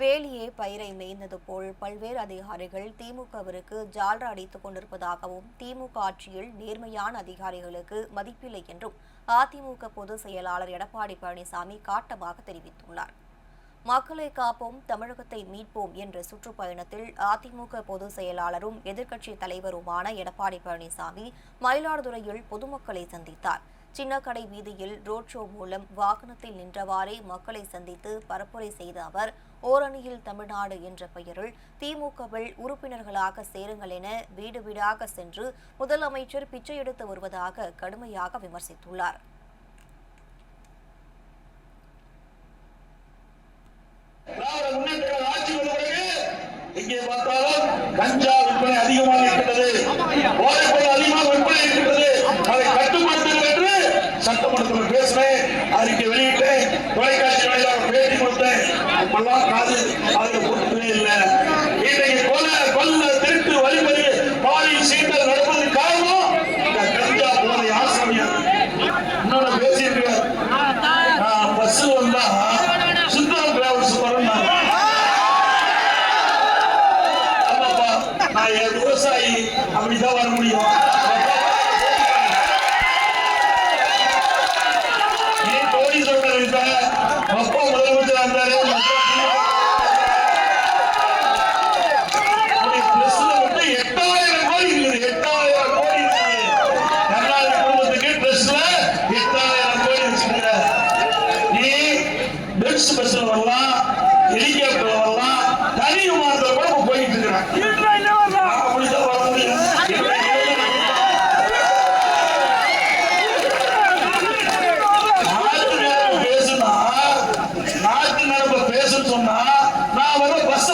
வேலியே பயிரை மேய்ந்தது போல் பல்வேறு அதிகாரிகள் திமுகவிற்கு ஜால்ரா அடித்துக் கொண்டிருப்பதாகவும் திமுக ஆட்சியில் நேர்மையான அதிகாரிகளுக்கு மதிப்பில்லை என்றும் அதிமுக பொதுச் செயலாளர் எடப்பாடி பழனிசாமி காட்டமாக தெரிவித்துள்ளார். மக்களை காப்போம் தமிழகத்தை மீட்போம் என்ற சுற்றுப்பயணத்தில் அதிமுக பொதுச் செயலாளரும் எதிர்க்கட்சி தலைவருமான எடப்பாடி பழனிசாமி மயிலாடுதுறையில் பொதுமக்களை சந்தித்தார். சின்னக்கடை வீதியில் ரோட் ஷோ மூலம் வாகனத்தில் நின்றவாறே மக்களை சந்தித்து பரப்புரை செய்த அவர் ஓரணியில் தமிழ்நாடு என்ற பெயரில் திமுகவில் உறுப்பினர்களாக சேருங்கள் என வீடு வீடாக சென்று முதலமைச்சர் பிச்சை எடுத்து வருவதாக கடுமையாக விமர்சித்துள்ளார். இங்கே பார்த்தாலும் கஞ்சா விற்பனை அதிகமாக இருக்கிறது போதைப்பொருள் அதிகமாக விற்பனை இருக்கிறது அதை கட்டுப்படுத்துங்கள் என்று சட்டமன்றத்தில் பேசினேன் அறிக்கை வெளியிட்டு தொலைக்காட்சி வாயிலாக பேட்டி கொடுத்தேன். அப்பெல்லாம் காது அதுல போட்டதே இல்லை. இன்றைக்கு கொலை கொல்ல திருட்டு வழிபறி பாலியல் சீண்டல் நடப்பது காரணம் இந்த கஞ்சா போதை ஆசிரியர். இன்னொன்னு பேசியிருக்கேன் பஸ் வந்தா சுந்தரம் டிராவல்ஸ் வரணும் ஆமாப்பா நான் என் விவசாயி அப்படிதான் வர முடியும். பென்ஸ் பஸ்ல வரலாம் ஹெலிகாப்டர்ல வரலாம் தனி விமானத்துல கூட போயிட்டு இருக்கிறேன் அப்படிதான் நடப்பு பேசுன்னு சொன்னா நான் வந்து பஸ்